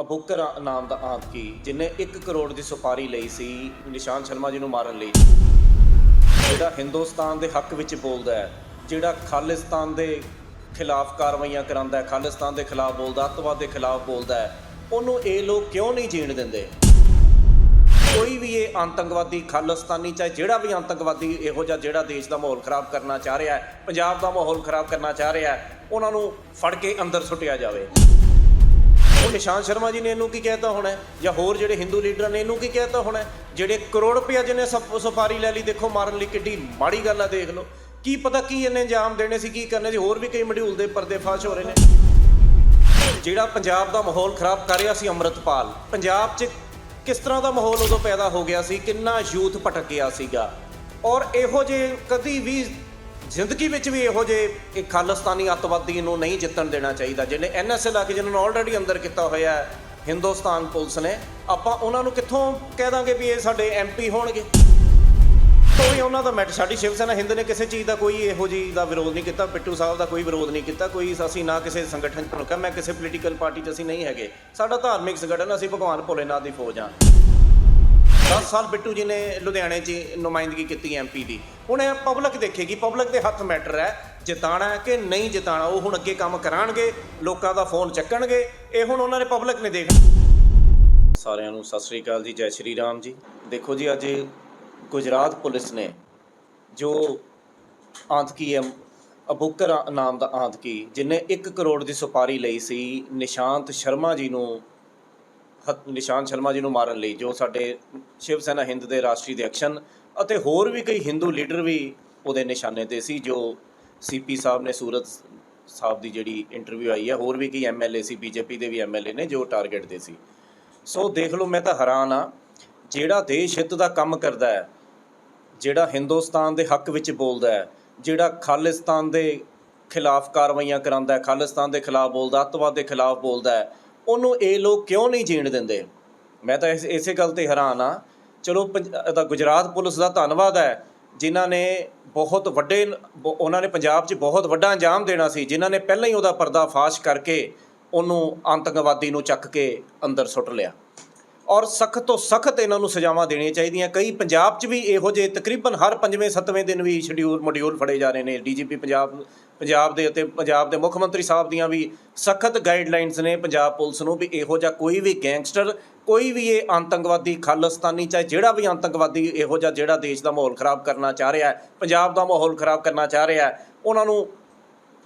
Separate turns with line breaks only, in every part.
ਅਬੁਕਰ ਨਾਮ ਦਾ ਆਤਕੀ, ਜਿਨੇ 1 ਕਰੋੜ ਦੀ ਸੁਪਾਰੀ ਲਈ ਸੀ, ਨਿਸ਼ਾਨ ਸ਼ਰਮਾ ਜੀ ਨੂੰ ਮਾਰਨ ਲਈ। ਜਿਹੜਾ ਹਿੰਦੁਸਤਾਨ ਦੇ ਹੱਕ ਵਿੱਚ ਬੋਲਦਾ ਹੈ, ਜਿਹੜਾ ਖਾਲਿਸਤਾਨ ਦੇ ਖਿਲਾਫ ਕਾਰਵਾਈਆਂ ਕਰਾਂਦਾ ਹੈ, ਖਾਲਿਸਤਾਨ ਦੇ ਖਿਲਾਫ ਬੋਲਦਾ, ਅੱਤਵਾਦ ਦੇ ਖਿਲਾਫ ਬੋਲਦਾ ਹੈ, ਉਹਨੂੰ ਇਹ ਲੋਕ ਕਿਉਂ ਨਹੀਂ ਜੀਣ ਦਿੰਦੇ? ਕੋਈ ਵੀ ਇਹ ਆਤੰਕਵਾਦੀ ਖਾਲਿਸਤਾਨੀ ਚਾਹੇ ਜਿਹੜਾ ਵੀ ਆਤੰਕਵਾਦੀ ਇਹੋ ਜਿਹਾ ਜਿਹੜਾ ਦੇਸ਼ ਦਾ ਮਾਹੌਲ ਖਰਾਬ ਕਰਨਾ ਚਾਹ ਰਿਹਾ ਹੈ, ਪੰਜਾਬ ਦਾ ਮਾਹੌਲ ਖਰਾਬ ਕਰਨਾ ਚਾਹ ਰਿਹਾ ਹੈ, ਉਹਨਾਂ ਨੂੰ ਫੜ ਕੇ ਅੰਦਰ ਸੁੱਟਿਆ ਜਾਵੇ। ਉਹ ਨਿਸ਼ਾਨ ਸ਼ਰਮਾ ਜੀ ਨੇ ਇਹਨੂੰ ਕੀ ਕਹਿਤਾ ਹੋਣਾ ਜਾਂ ਹੋਰ ਜਿਹੜੇ ਹਿੰਦੂ ਲੀਡਰਾਂ ਨੇ ਇਹਨੂੰ ਕੀ ਕਹਿਤਾ ਹੋਣਾ ਜਿਹੜੇ ਕਰੋੜ ਰੁਪਇਆ ਜਿਹਨੇ ਸਪ- ਸੁਪਾਰੀ ਲੈ ਲਈ, ਦੇਖੋ ਮਾਰਨ ਲਈ ਕਿੱਡੀ ਮਾੜੀ ਗੱਲ ਆ, ਦੇਖ ਲਓ। ਕੀ ਪਤਾ ਕੀ ਇਹਨੇ ਇੰਜਾਮ ਦੇਣੇ ਸੀ, ਕੀ ਕਰਨੇ ਸੀ, ਹੋਰ ਵੀ ਕਈ ਮਡਿਊਲ ਦੇ ਪਰਦੇ ਫਾਸ਼ ਹੋ ਰਹੇ ਨੇ। ਜਿਹੜਾ ਪੰਜਾਬ ਦਾ ਮਾਹੌਲ ਖਰਾਬ ਕਰ ਰਿਹਾ ਸੀ ਅੰਮ੍ਰਿਤਪਾਲ, ਪੰਜਾਬ 'ਚ ਕਿਸ ਤਰ੍ਹਾਂ ਦਾ ਮਾਹੌਲ ਉਦੋਂ ਪੈਦਾ ਹੋ ਗਿਆ ਸੀ, ਕਿੰਨਾ ਯੂਥ ਭਟਕ ਗਿਆ ਸੀਗਾ। ਔਰ ਇਹੋ ਜੇ ਕਦੀ ਵੀ ਜ਼ਿੰਦਗੀ ਵਿੱਚ ਵੀ ਇਹੋ ਜੇ ਇੱਕ ਖਾਲਿਸਤਾਨੀ ਅੱਤਵਾਦੀ ਨੂੰ ਨਹੀਂ ਜਿੱਤਣ ਦੇਣਾ ਚਾਹੀਦਾ, ਜਿਹਨੇ ਐਨਐਸਏ ਲਾ ਕੇ ਜਿਹਨਾਂ ਨੂੰ ਆਲਰੇਡੀ ਅੰਦਰ ਕੀਤਾ ਹੋਇਆ ਹੈ, ਹਿੰਦੁਸਤਾਨ ਪੁਲਿਸ ਨੇ। ਆਪਾਂ ਉਹਨਾਂ ਨੂੰ ਕਿੱਥੋਂ ਕਹਿ ਦਾਂਗੇ ਵੀ ਇਹ ਸਾਡੇ ਐਮਪੀ ਹੋਣਗੇ? ਕੋਈ ਉਹਨਾਂ ਦਾ ਮੈਟ ਸਾਡੀ ਸ਼ਿਵ ਸੈਨਾ ਹਿੰਦ ਨੇ ਕਿਸੇ ਚੀਜ਼ ਦਾ ਕੋਈ ਇਹੋ ਜਿਹੀ ਦਾ ਵਿਰੋਧ ਨਹੀਂ ਕੀਤਾ ਪਿੱਟੂ ਸਾਹਿਬ ਦਾ ਕੋਈ ਵਿਰੋਧ ਨਹੀਂ ਕੀਤਾ, ਕੋਈ ਅਸੀਂ ਨਾ ਕਿਸੇ ਸੰਗਠਨ ਚ ਰੁਕਿਆ ਮੈਂ ਕਿਸੇ ਪੋਲੀਟੀਕਲ ਪਾਰਟੀ 'ਚ ਅਸੀਂ ਨਹੀਂ ਹੈਗੇ। ਸਾਡਾ ਧਾਰਮਿਕ ਸੰਗਠਨ, ਅਸੀਂ ਭਗਵਾਨ ਭੋਲੇਨਾਥ ਦੀ ਫੌਜ ਹਾਂ। 10 ਸਾਲ ਬਿੱਟੂ ਜੀ ਨੇ ਲੁਧਿਆਣੇ 'ਚ ਨੁਮਾਇੰਦਗੀ ਕੀਤੀ ਐਮਪੀ ਦੀ। ਹੁਣ ਇਹ ਪਬਲਿਕ ਦੇਖੇਗੀ ਪਬਲਿਕ ਦੇ ਹੱਥ ਮੈਟਰ ਹੈ, ਜਿਤਾਣਾ ਕਿ ਨਹੀਂ ਜਿਤਾਣਾ, ਉਹ ਹੁਣ ਅੱਗੇ ਕੰਮ ਕਰਾਣਗੇ, ਲੋਕਾਂ ਦਾ ਫੋਨ ਚੱਕਣਗੇ, ਇਹ ਹੁਣ ਉਹਨਾਂ ਨੇ ਪਬਲਿਕ ਨੇ ਦੇਖਣਾ ਸਾਰਿਆਂ ਨੂੰ ਸਤਿ ਸ੍ਰੀ ਅਕਾਲ ਜੀ, ਜੈ ਸ਼੍ਰੀ ਰਾਮ ਜੀ। ਦੇਖੋ ਜੀ, ਅੱਜ ਗੁਜਰਾਤ ਪੁਲਿਸ ਨੇ ਜੋ ਆਂਤਕੀ ਹੈ ਅਬੂਕਰ ਨਾਮ ਦਾ ਆਤਕੀ, ਜਿਨੇ 1 ਕਰੋੜ ਦੀ ਸੁਪਾਰੀ ਲਈ ਸੀ, ਨਿਸ਼ਾਂਤ ਸ਼ਰਮਾ ਜੀ ਨੂੰ ਨਿਸ਼ਾਨ ਸ਼ਰਮਾ ਜੀ ਨੂੰ ਮਾਰਨ ਲਈ, ਜੋ ਸਾਡੇ ਸ਼ਿਵ ਸੈਨਾ ਹਿੰਦ ਦੇ ਰਾਸ਼ਟਰੀ ਅਧਿਕਸ਼ਨ ਅਤੇ ਹੋਰ ਵੀ ਕਈ ਹਿੰਦੂ ਲੀਡਰ ਵੀ ਉਹਦੇ ਨਿਸ਼ਾਨੇ ਤੇ ਸੀ, ਜੋ ਸੀਪੀ ਸਾਹਿਬ ਨੇ, ਸੂਰਤ ਸਾਹਿਬ ਦੀ ਜਿਹੜੀ ਇੰਟਰਵਿਊ ਆਈ ਹੈ, ਹੋਰ ਵੀ ਕਈ ਐਮਐਲਏ ਸੀ ਬੀਜੇਪੀ ਦੇ ਵੀ ਐਮਐਲਏ ਨੇ, ਜੋ ਟਾਰਗੇਟ ਦੇ ਸੀ। ਸੋ ਦੇਖ ਲਓ, ਮੈਂ ਤਾਂ ਹੈਰਾਨ ਆ ਜਿਹੜਾ ਦੇਸ਼ ਹਿੱਤ ਦਾ ਕੰਮ ਕਰਦਾ ਹੈ, ਜਿਹੜਾ ਹਿੰਦੁਸਤਾਨ ਦੇ ਹੱਕ ਵਿੱਚ ਬੋਲਦਾ ਹੈ, ਜਿਹੜਾ ਖਾਲਿਸਤਾਨ ਦੇ ਖਿਲਾਫ ਕਾਰਵਾਈਆਂ ਕਰਾਉਂਦਾ ਹੈ, ਖਾਲਿਸਤਾਨ ਦੇ ਖਿਲਾਫ ਬੋਲਦਾ ਅੱਤਵਾਦ ਦੇ ਖਿਲਾਫ ਬੋਲਦਾ ਹੈ ਉਹਨੂੰ ਇਹ ਲੋਕ ਕਿਉਂ ਨਹੀਂ ਜੀਣ ਦਿੰਦੇ? ਮੈਂ ਤਾਂ ਇਸ, ਇਸੇ ਗੱਲ ਤੇ ਹੈਰਾਨ ਆ ਚਲੋ, ਪੰਜ- ਗੁਜਰਾਤ ਪੁਲਿਸ ਦਾ ਧੰਨਵਾਦ ਹੈ, ਜਿਨ੍ਹਾਂ ਨੇ ਬਹੁਤ ਵੱਡੇ, ਬ- ਉਹਨਾਂ ਨੇ ਪੰਜਾਬ 'ਚ ਬਹੁਤ ਵੱਡਾ ਅੰਜਾਮ ਦੇਣਾ ਸੀ, ਜਿਨ੍ਹਾਂ ਨੇ ਪਹਿਲਾਂ ਹੀ ਉਹਦਾ ਪਰਦਾਫਾਸ਼ ਕਰਕੇ ਉਹਨੂੰ ਆਤੰਕਵਾਦੀ ਨੂੰ ਚੱਕ ਕੇ ਅੰਦਰ ਸੁੱਟ ਲਿਆ। ਔਰ ਸਖਤ ਤੋਂ ਸਖਤ ਇਹਨਾਂ ਨੂੰ ਸਜ਼ਾਵਾਂ ਦੇਣੀਆਂ ਚਾਹੀਦੀਆਂ। ਕਈ ਪੰਜਾਬ 'ਚ ਵੀ ਇਹੋ ਜਿਹੇ ਤਕਰੀਬਨ ਹਰ ਪੰਜਵੇਂ, ਸੱਤਵੇਂ ਦਿਨ ਵੀ ਸ਼ਡਿਊਲ ਮੋਡਿਊਲ ਫੜੇ ਜਾ ਰਹੇ ਨੇ। ਡੀਜੀਪੀ ਪੰਜਾਬ ਪੰਜਾਬ ਦੇ ਅਤੇ ਪੰਜਾਬ ਦੇ ਮੁੱਖ ਮੰਤਰੀ ਸਾਹਿਬ ਦੀਆਂ ਵੀ ਸਖਤ ਗਾਈਡਲਾਈਨਸ ਨੇ। ਪੰਜਾਬ ਪੁਲਿਸ ਨੂੰ ਵੀ ਇਹੋ ਜਿਹਾ ਕੋਈ ਵੀ ਗੈਂਗਸਟਰ ਕੋਈ ਵੀ ਇਹ ਆਤੰਕਵਾਦੀ, ਖਾਲਿਸਤਾਨੀ ਚਾਹੇ ਜਿਹੜਾ ਵੀ ਆਤੰਕਵਾਦੀ ਇਹੋ ਜਿਹਾ ਜਿਹੜਾ ਦੇਸ਼ ਦਾ ਮਾਹੌਲ ਖਰਾਬ ਕਰਨਾ ਚਾਹ ਰਿਹਾ ਹੈ, ਪੰਜਾਬ ਦਾ ਮਾਹੌਲ ਖਰਾਬ ਕਰਨਾ ਚਾਹ ਰਿਹਾ ਹੈ, ਉਹਨਾਂ ਨੂੰ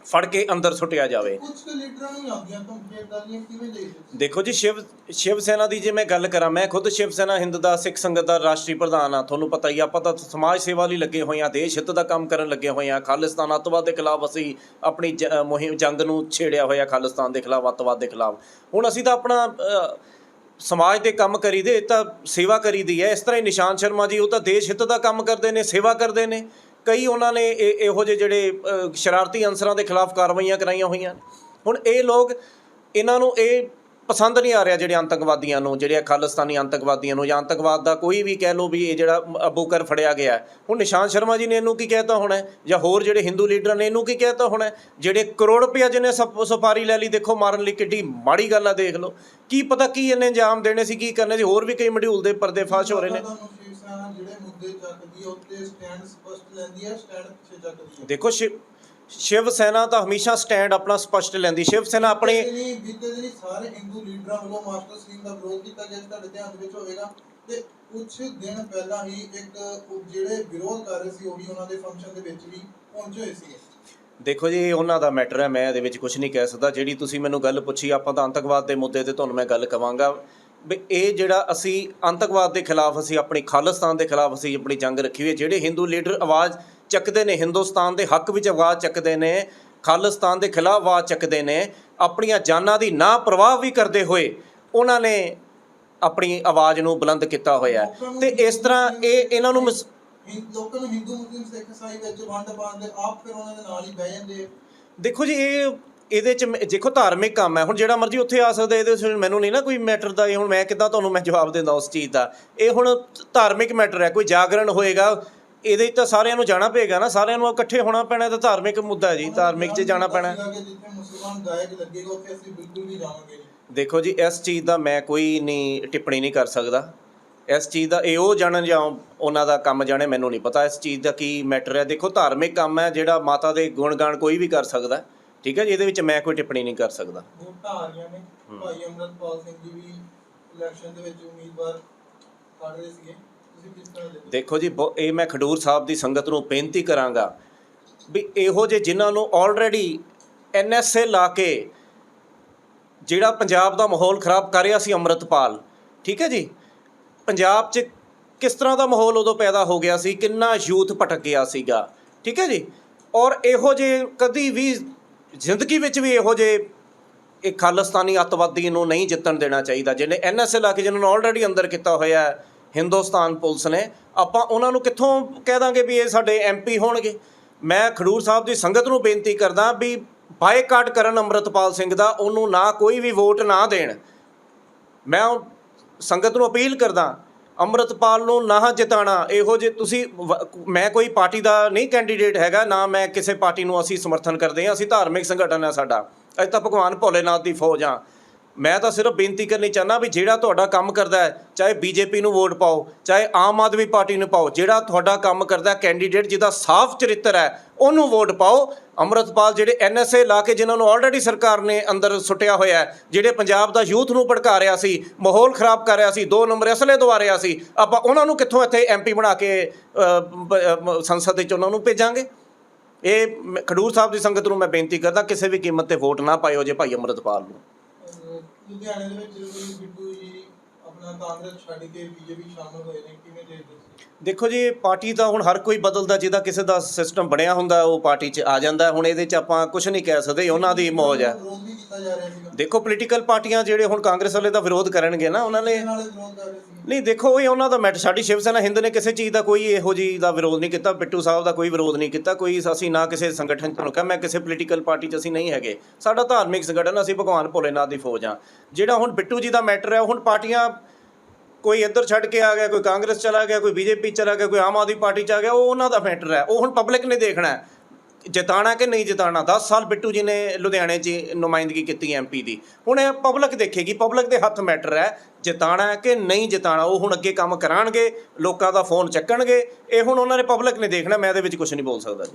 ਫੜ ਕੇ ਅੰਦਰ ਸੁੱਟਿਆ ਜਾਵੇ।
ਕੁਝ ਕੁ ਲੀਡਰਾਂ ਨੂੰ ਹੀ ਆਉਂਦੀਆਂ ਕੰਪਲੀਟ ਕਰਨੀਆਂ ਕਿਵੇਂ ਦੇਖਦੇ ਹੋ?
ਦੇਖੋ ਜੀ ਸ਼ਿਵ ਸ਼ਿਵ ਸੈਨਾ ਦੀ ਜੇ ਮੈਂ ਗੱਲ ਕਰਾਂ ਮੈਂ ਖੁਦ ਸ਼ਿਵ ਸੈਨਾ ਹਿੰਦ ਦਾ ਸਿੱਖ ਸੰਗਤ ਦਾ ਰਾਸ਼ਟਰੀ ਪ੍ਰਧਾਨ ਆ ਤੁਹਾਨੂੰ ਪਤਾ ਹੀ ਆ ਆਪਾਂ ਤਾਂ ਸਮਾਜ ਸੇਵਾ ਲਈ ਲੱਗੇ ਹੋਏ ਆ ਦੇਸ਼ ਹਿੱਤ ਦਾ ਕੰਮ ਕਰਨ ਲੱਗੇ ਹੋਏ ਆ। ਖਾਲਿਸਤਾਨ ਅੱਤਵਾਦ ਦੇ ਖਿਲਾਫ ਅਸੀਂ ਆਪਣੀ ਜ- ਅ, ਮੁਹਿੰਮ ਜੰਗ ਨੂੰ ਛੇੜਿਆ ਹੋਇਆ ਖਾਲਿਸਤਾਨ ਦੇ ਖਿਲਾਫ ਅੱਤਵਾਦ ਦੇ ਖਿਲਾਫ। ਹੁਣ ਅਸੀਂ ਤਾਂ ਆਪਣਾ ਅ, ਸਮਾਜ ਦੇ ਕੰਮ ਕਰੀਦੇ ਇਹ ਤਾਂ ਸੇਵਾ ਕਰੀਦੀ ਹੈ। ਇਸ ਤਰ੍ਹਾਂ ਹੀ ਨਿਸ਼ਾਨ ਸ਼ਰਮਾ ਜੀ ਉਹ ਤਾਂ ਦੇਸ਼ ਹਿੱਤ ਦਾ ਕੰਮ ਕਰਦੇ ਨੇ ਸੇਵਾ ਕਰਦੇ ਨੇ। ਕਈ ਉਹਨਾਂ ਨੇ ਇਹ- ਇਹੋ ਜਿਹੇ ਜਿਹੜੇ ਸ਼ਰਾਰਤੀ ਅਨਸਰਾਂ ਦੇ ਖਿਲਾਫ ਕਾਰਵਾਈਆਂ ਕਰਾਈਆਂ ਹੋਈਆਂ। ਹੁਣ ਇਹ ਲੋਕ ਇਹਨਾਂ ਨੂੰ ਇਹ ਪਸੰਦ ਨਹੀਂ ਆ ਰਿਹਾ ਜਿਹੜੇ ਆਤੰਕਵਾਦੀਆਂ ਨੂੰ, ਜਿਹੜੇ ਖਾਲਿਸਤਾਨੀ ਆਤੰਕਵਾਦੀਆਂ ਨੂੰ ਜਾਂ ਆਤੰਕਵਾਦ ਦਾ ਕੋਈ ਵੀ ਕਹਿ ਲਓ ਵੀ ਇਹ ਜਿਹੜਾ ਅਬੂਕਰ ਫੜਿਆ ਗਿਆ ਹੁਣ ਨਿਸ਼ਾਨ ਸ਼ਰਮਾ ਜੀ ਨੇ ਇਹਨੂੰ ਕੀ ਕਹਿਤਾ ਹੋਣਾ ਜਾਂ ਹੋਰ ਜਿਹੜੇ ਹਿੰਦੂ ਲੀਡਰਾਂ ਨੇ ਇਹਨੂੰ ਕੀ ਕਹਿਤਾ ਹੋਣਾ ਜਿਹੜੇ ਕਰੋੜ ਰੁਪਇਆ ਜਿਹਨੇ ਸਪ- ਸੁਪਾਰੀ ਲੈ ਲਈ, ਦੇਖੋ ਮਾਰਨ ਲਈ ਕਿੱਡੀ ਮਾੜੀ ਗੱਲ ਆ, ਦੇਖ ਲਓ। ਕੀ ਪਤਾ ਕੀ ਇਹਨੇ ਇੰਜਾਮ ਦੇਣੇ ਸੀ, ਕੀ ਕਰਨੇ ਸੀ, ਹੋਰ ਵੀ ਕਈ ਮਡਿਊਲ ਦੇ ਪਰਦੇ ਫਾਸ਼ ਹੋ ਰਹੇ ਨੇ।
ਤੁਹਾਨੂੰ ਸ਼ਿਵ ਸੈਨਾ ਜਿਹੜੇ ਮੁੱਦੇ ਚੱਕਦੀ ਹੈ ਉੱਤੇ ਸਟੈਂਡ ਸਪਸ਼ਟ ਲੈਂਦੀ ਹੈ ਸਟੈਂਡ ਪਿੱਛੇ ਚੱਕਦੀ ਹੈ
ਦੇਖੋ ਸ਼ਿਵ ਸ਼ਿਵ ਸੈਨਾ ਤਾਂ ਹਮੇਸ਼ਾ ਸਟੈਂਡ ਆਪਣਾ ਸਪਸ਼ਟ ਲੈਂਦੀ। ਸ਼ਿਵ ਸੈਨਾ ਆਪਣੇ
ਨਹੀਂ ਬੀਤੇ ਦਿਨੀ ਸਾਰੇ ਹਿੰਦੂ ਲੀਡਰਾਂ ਵੱਲੋਂ ਮਾਸਟਰ ਸਲੀਮ ਦਾ ਵਿਰੋਧ ਕੀਤਾ ਗਿਆ ਸੀ, ਤੁਹਾਡੇ ਧਿਆਨ ਦੇ ਵਿੱਚ ਹੋਵੇਗਾ। ਤੇ ਕੁਝ ਦਿਨ ਪਹਿਲਾਂ ਹੀ ਇੱਕ ਉਹ ਜਿਹੜੇ ਵਿਰੋਧ ਕਰ ਰਹੇ ਸੀ ਉਹ ਵੀ ਉਹਨਾਂ ਦੇ ਫੰਕਸ਼ਨ ਦੇ ਵਿੱਚ ਵੀ ਪਹੁੰਚੇ ਹੋਏ ਸੀ
ਦੇਖੋ ਜੀ ਉਹਨਾਂ ਦਾ ਮੈਟਰ ਹੈ ਮੈਂ ਇਹਦੇ ਵਿੱਚ ਕੁਝ ਨਹੀਂ ਕਹਿ ਸਕਦਾ। ਜਿਹੜੀ ਤੁਸੀਂ ਮੈਨੂੰ ਗੱਲ ਪੁੱਛੀ ਆਪਾਂ ਤਾਂ ਆਤੰਕਵਾਦ ਦੇ ਮੁੱਦੇ ਤੇ ਤੁਹਾਨੂੰ ਮੈਂ ਗੱਲ ਕਵਾਂਗਾ। ਵੀ ਇਹ ਜਿਹੜਾ ਅਸੀਂ ਆਤੰਕਵਾਦ ਦੇ ਖਿਲਾਫ ਅਸੀਂ ਆਪਣੀ ਖਾਲਿਸਤਾਨ ਦੇ ਖਿਲਾਫ ਅਸੀਂ ਆਪਣੀ ਜੰਗ ਰੱਖੀ ਹੋਈ ਹੈ ਜਿਹੜੇ ਹਿੰਦੂ ਲੀਡਰ ਆਵਾਜ਼ ਚੱਕਦੇ ਨੇ ਹਿੰਦੁਸਤਾਨ ਦੇ ਹੱਕ ਵਿੱਚ ਆਵਾਜ਼ ਚੱਕਦੇ ਨੇ ਖਾਲਿਸਤਾਨ ਦੇ ਖਿਲਾਫ ਆਵਾਜ਼ ਚੱਕਦੇ ਨੇ ਆਪਣੀਆਂ ਜਾਨਾਂ ਦੀ ਨਾ ਪ੍ਰਵਾਹ ਵੀ ਕਰਦੇ ਹੋਏ ਉਹਨਾਂ ਨੇ ਆਪਣੀ ਆਵਾਜ਼ ਨੂੰ ਬੁਲੰਦ ਕੀਤਾ ਹੋਇਆ ਹੈ। ਤੇ ਇਸ ਤਰ੍ਹਾਂ ਇਹ ਇਹਨਾਂ ਨੂੰ ਮਸ-
ਹਿੰਦ ਲੋਕਾਂ ਨੂੰ ਹਿੰਦੂ ਮੁਸਲਿਮ ਸਿੱਖ ਇਸਾਈ ਵਿੱਚ ਵੰਡ ਪਾਉਂਦੇ ਆਪ ਫਿਰ ਉਹਨਾਂ ਦੇ ਨਾਲ ਹੀ ਬਹਿ ਜਾਂਦੇ ਆ।
ਦੇਖੋ ਜੀ ਇਹ ਇਹਦੇ ਚ ਮੈਂ- ਦੇਖੋ ਧਾਰਮਿਕ ਕੰਮ ਹੈ। ਹੁਣ ਜਿਹੜਾ ਮਰਜ਼ੀ ਉੱਥੇ ਆ ਸਕਦਾ ਇਹਦੇ ਵਿੱਚ ਮੈਨੂੰ ਨਹੀਂ ਨਾ ਕੋਈ ਮੈਟਰ ਦਾ ਇਹ ਹੁਣ ਮੈਂ ਕਿੱਦਾਂ ਤੁਹਾਨੂੰ ਮੈਂ ਜਵਾਬ ਦਿੰਦਾ ਉਸ ਚੀਜ਼ ਦਾ। ਇਹ ਹੁਣ ਧਾਰਮਿਕ ਮੈਟਰ ਹੈ ਕੋਈ ਜਾਗਰਣ ਹੋਏਗਾ ਇਹਦੇ 'ਚ ਤਾਂ ਸਾਰਿਆਂ ਨੂੰ ਜਾਣਾ ਪਏਗਾ ਨਾ। ਸਾਰਿਆਂ ਨੂੰ ਇਕੱਠੇ ਹੋਣਾ ਪੈਣਾ ਇਹ ਤਾਂ ਧਾਰਮਿਕ ਮੁੱਦਾ ਹੈ ਜੀ ਧਾਰਮਿਕ 'ਚ ਜਾਣਾ ਪੈਣਾ।
ਸੀਗਾ ਕਿ ਜਿੱਥੇ ਮੁਸਲਮਾਨ ਗਾਇਕ ਲੱਗੇਗਾ ਉੱਥੇ ਅਸੀਂ ਬਿਲਕੁਲ ਵੀ ਜਾਵਾਂਗੇ ਨਹੀਂ।
ਦੇਖੋ ਜੀ ਇਸ ਚੀਜ਼ ਦਾ ਮੈਂ ਕੋਈ ਨਹੀਂ ਟਿੱਪਣੀ ਨਹੀਂ ਕਰ ਸਕਦਾ। ਇਸ ਚੀਜ਼ ਦਾ ਇਹ ਉਹ ਜਾਣਨ ਜਾਂ ਉਹਨਾਂ ਦਾ ਕੰਮ ਜਾਣੇ ਮੈਨੂੰ ਨਹੀਂ ਪਤਾ ਇਸ ਚੀਜ਼ ਦਾ ਕੀ ਮੈਟਰ ਹੈ। ਦੇਖੋ ਧਾਰਮਿਕ ਕੰਮ ਹੈ ਜਿਹੜਾ ਮਾਤਾ ਦੇ ਗੁਣ ਗਾਣ ਕੋਈ ਵੀ ਕਰ ਸਕਦਾ। ਹੈ। ਠੀਕ ਹੈ ਜੀ ਇਹਦੇ ਵਿੱਚ ਮੈਂ ਕੋਈ ਟਿੱਪਣੀ ਨਹੀਂ ਕਰ ਸਕਦਾ।
ਵੋਟਾਂ ਆ ਰਹੀਆਂ ਨੇ। ਭਾਈ ਅਮਰਤਪਾਲ ਸਿੰਘ ਜੀ ਵੀ ਇਲੈਕਸ਼ਨ ਦੇ ਵਿੱਚ ਉਮੀਦਵਾਰ ਖੜ ਰਹੇ ਸੀਗੇ। ਤੁਸੀਂ ਕਿਸ ਤਰ੍ਹਾਂ ਦੇਖਦੇ
ਦੇਖੋ ਜੀ ਬਹੁ- ਇਹ ਮੈਂ ਖਡੂਰ ਸਾਹਿਬ ਦੀ ਸੰਗਤ ਨੂੰ ਬੇਨਤੀ ਕਰਾਂਗਾ ਵੀ ਇਹੋ ਜਿਹੇ ਜਿਨ੍ਹਾਂ ਨੂੰ ਆਲਰੇਡੀ ਐਨਐਸਏ ਲਾ ਕੇ ਜਿਹੜਾ ਪੰਜਾਬ ਦਾ ਮਾਹੌਲ ਖਰਾਬ ਕਰ ਰਿਹਾ ਸੀ ਅੰਮ੍ਰਿਤਪਾਲ ਠੀਕ ਹੈ ਜੀ? ਪੰਜਾਬ 'ਚ ਕਿਸ ਤਰ੍ਹਾਂ ਦਾ ਮਾਹੌਲ ਉਦੋਂ ਪੈਦਾ ਹੋ ਗਿਆ ਸੀ? ਕਿੰਨਾ ਯੂਥ ਭਟਕ ਗਿਆ ਸੀਗਾ ਠੀਕ ਹੈ ਜੀ? ਔਰ ਇਹੋ ਜਿਹੇ ਕਦੀ ਵੀ ਜ਼ਿੰਦਗੀ ਵਿੱਚ ਵੀ ਇਹੋ ਜਿਹੇ ਇਹ ਖਾਲਿਸਤਾਨੀ ਅੱਤਵਾਦੀ ਨੂੰ ਨਹੀਂ ਜਿੱਤਣ ਦੇਣਾ ਚਾਹੀਦਾ। ਜਿਹਨੇ ਐਨਐਸਏ ਆ ਕੇ, ਜਿਹਨਾਂ ਨੂੰ ਆਲਰੇਡੀ ਅੰਦਰ ਕੀਤਾ ਹੋਇਆ ਹਿੰਦੁਸਤਾਨ ਪੁਲਿਸ ਨੇ, ਆਪਾਂ ਉਹਨਾਂ ਨੂੰ ਕਿੱਥੋਂ ਕਹਿ ਦਾਂਗੇ ਵੀ ਇਹ ਸਾਡੇ ਐਮਪੀ ਹੋਣਗੇ? ਮੈਂ ਖਡੂਰ ਸਾਹਿਬ ਦੀ ਸੰਗਤ ਨੂੰ ਬੇਨਤੀ ਕਰਦਾ ਵੀ ਬਾਈਕਾਟ ਕਰਨ ਅੰਮ੍ਰਿਤਪਾਲ ਸਿੰਘ ਦਾ, ਉਹਨੂੰ ਨਾ ਕੋਈ ਵੀ ਵੋਟ ਨਾ ਦੇਣ। ਮੈਂ ਉਹ ਸੰਗਤ ਨੂੰ ਅਪੀਲ ਕਰਦਾ ਅੰਮ੍ਰਿਤਪਾਲ ਨੂੰ ਨਾ ਜਿਤਾਣਾ, ਇਹੋ ਜੇ ਤੁਸੀਂ ਮੈਂ ਕੋਈ ਪਾਰਟੀ ਦਾ ਨਹੀਂ ਕੈਂਡੀਡੇਟ ਹੈਗਾ, ਨਾ ਮੈਂ ਕਿਸੇ ਪਾਰਟੀ ਨੂੰ ਅਸੀਂ ਸਮਰਥਨ ਕਰਦੇ ਹਾਂ, ਅਸੀਂ ਧਾਰਮਿਕ ਸੰਗਠਨ ਹੈ ਸਾਡਾ। ਅਸੀਂ ਤਾਂ ਭਗਵਾਨ ਭੋਲੇਨਾਥ ਦੀ ਫੌਜ ਆ ਮੈਂ ਤਾਂ ਸਿਰਫ ਬੇਨਤੀ ਕਰਨੀ ਚਾਹਨਾ ਵੀ ਜਿਹੜਾ ਤੁਹਾਡਾ ਕੰਮ ਕਰਦਾ ਹੈ, ਚਾਹੇ ਬੀਜੇਪੀ ਨੂੰ ਵੋਟ ਪਾਓ, ਚਾਹੇ ਆਮ ਆਦਮੀ ਪਾਰਟੀ ਨੂੰ ਪਾਓ, ਜਿਹੜਾ ਤੁਹਾਡਾ ਕੰਮ ਕਰਦਾ ਕੈਂਡੀਡੇਟ ਜਿਹਦਾ ਸਾਫ਼ ਚਰਿੱਤਰ ਹੈ, ਉਹਨੂੰ ਵੋਟ ਪਾਓ। ਅੰਮ੍ਰਿਤਪਾਲ ਜਿਹੜੇ ਐਨਐਸਏ ਲਾ ਕੇ ਜਿਨ੍ਹਾਂ ਨੂੰ ਆਲਰੇਡੀ ਸਰਕਾਰ ਨੇ ਅੰਦਰ ਸੁੱਟਿਆ ਹੋਇਆ ਜਿਹੜੇ ਪੰਜਾਬ ਦਾ ਯੂਥ ਨੂੰ ਭੜਕਾ ਰਿਹਾ ਸੀ, ਮਾਹੌਲ ਖਰਾਬ ਕਰ ਰਿਹਾ ਸੀ, ਦੋ ਨੰਬਰ ਅਸਲੇ ਦਵਾ ਰਿਹਾ ਸੀ, ਆਪਾਂ ਉਹਨਾਂ ਨੂੰ ਕਿੱਥੋਂ ਇੱਥੇ ਐਮਪੀ ਬਣਾ ਕੇ ਸੰਸਦ ਵਿੱਚ ਉਹਨਾਂ ਨੂੰ ਭੇਜਾਂਗੇ? ਇਹ ਮੈਂ- ਖਡੂਰ ਸਾਹਿਬ ਦੀ ਸੰਗਤ ਨੂੰ ਮੈਂ ਬੇਨਤੀ ਕਰਦਾ, ਕਿਸੇ ਵੀ ਕੀਮਤ ਤੇ ਵੋਟ ਨਾ ਪਾਇਓ ਜੇ ਭਾਈ ਅੰਮ੍ਰਿਤਪਾਲ ਨੂੰ।
ਲੁਧਿਆਣੇ ਦੇ ਵਿੱਚ ਵੀ ਬਿੱਟੂ ਜੀ ਆਪਣਾ ਕਾਂਗਰਸ ਛੱਡ ਕੇ ਬੀਜੇਪੀ ਸ਼ਾਮਲ ਹੋਏ ਨੇ ਕਿਵੇਂ ਦੇਖਦੇ ਤੁਸੀਂ?
ਦੇਖੋ ਜੀ ਪਾਰਟੀ ਤਾਂ ਹੁਣ ਹਰ ਕੋਈ ਬਦਲਦਾ ਜਿਹਦਾ ਕਿਸੇ ਦਾ ਸਿਸਟਮ ਬਣਿਆ ਹੁੰਦਾ ਉਹ ਪਾਰਟੀ 'ਚ ਆ ਜਾਂਦਾ। ਹੁਣ ਇਹਦੇ 'ਚ ਆਪਾਂ ਕੁਝ ਨਹੀਂ ਕਹਿ ਸਕਦੇ ਉਹਨਾਂ ਦੀ ਮੌਜ ਹੈ।
ਵਿਰੋਧ ਵੀ ਕੀਤਾ ਜਾ ਰਿਹਾ ਸੀਗਾ?
ਦੇਖੋ ਪੋਲੀਟੀਕਲ ਪਾਰਟੀਆਂ ਜਿਹੜੇ ਹੁਣ ਕਾਂਗਰਸ ਵਾਲੇ ਦਾ ਵਿਰੋਧ ਕਰਨਗੇ ਨਾ ਉਹਨਾਂ ਨੇ
ਇਹਦੇ ਨਾਲ ਵਿਰੋਧ ਕਰ ਰਹੇ ਸੀ?
ਨਹੀਂ, ਦੇਖੋ, ਇਹ ਉਹਨਾਂ ਦਾ ਮੈਟਰ ਸਾਡੀ ਸ਼ਿਵ ਸੈਨਾ ਹਿੰਦ ਨੇ ਕਿਸੇ ਚੀਜ਼ ਦਾ ਕੋਈ ਇਹੋ ਜੀ ਦਾ ਵਿਰੋਧ ਨਹੀਂ ਕੀਤਾ, ਬਿੱਟੂ ਸਾਹਿਬ ਦਾ ਕੋਈ ਵਿਰੋਧ ਨਹੀਂ ਕੀਤਾ, ਕੋਈ ਅਸੀਂ ਨਾ ਕਿਸੇ ਸੰਗਠਨ ਤੋਂ ਕਹਾਂ, ਮੈਂ ਕਿਸੇ ਪੋਲੀਟੀਕਲ ਪਾਰਟੀ 'ਚ ਅਸੀਂ ਨਹੀਂ ਹੈਗੇ। ਸਾਡਾ ਧਾਰਮਿਕ ਸੰਗਠਨ, ਅਸੀਂ ਭਗਵਾਨ ਭੋਲੇਨਾਥ ਦੀ ਫੌਜ ਆ ਜਿਹੜਾ ਹੁਣ ਬਿੱਟੂ ਜੀ ਦਾ ਮੈਟਰ ਹੈ ਹੁਣ ਪਾਰਟੀਆਂ ਕੋਈ ਇੱਧਰ ਛੱਡ ਕੇ ਆ ਗਿਆ, ਕੋਈ ਕਾਂਗਰਸ ਚਲਾ ਗਿਆ, ਕੋਈ ਬੀਜੇਪੀ ਚਲਾ ਗਿਆ, ਕੋਈ ਆਮ ਆਦਮੀ ਪਾਰਟੀ ਚ ਆ ਗਿਆ, ਉਹ ਉਹਨਾਂ ਦਾ ਮੈਟਰ ਹੈ। ਉਹ ਹੁਣ ਪਬਲਿਕ ਨੇ ਦੇਖਣਾ ਹੈ। ਜਿਤਾਣਾ ਕਿ ਨਹੀਂ ਜਿਤਾਣਾ? 10 ਸਾਲ ਬਿੱਟੂ ਜੀ ਨੇ ਲੁਧਿਆਣੇ 'ਚ ਨੁਮਾਇੰਦਗੀ ਕੀਤੀ ਐਮਪੀ ਦੀ। ਹੁਣ ਇਹ ਪਬਲਿਕ ਦੇਖੇਗੀ ਪਬਲਿਕ ਦੇ ਹੱਥ ਮੈਟਰ ਹੈ, ਜਿਤਾਣਾ ਕਿ ਨਹੀਂ ਜਿਤਾਣਾ? ਉਹ ਹੁਣ ਅੱਗੇ ਕੰਮ ਕਰਾਂਗੇ ਲੋਕਾਂ ਦਾ ਫੋਨ ਚੱਕਣਗੇ। ਇਹ ਹੁਣ ਉਹਨਾਂ ਨੇ ਪਬਲਿਕ ਨੇ ਦੇਖਣਾ, ਮੈਂ ਇਹਦੇ ਵਿੱਚ ਕੁਝ ਨਹੀਂ ਬੋਲ ਸਕਦਾ ਜੀ।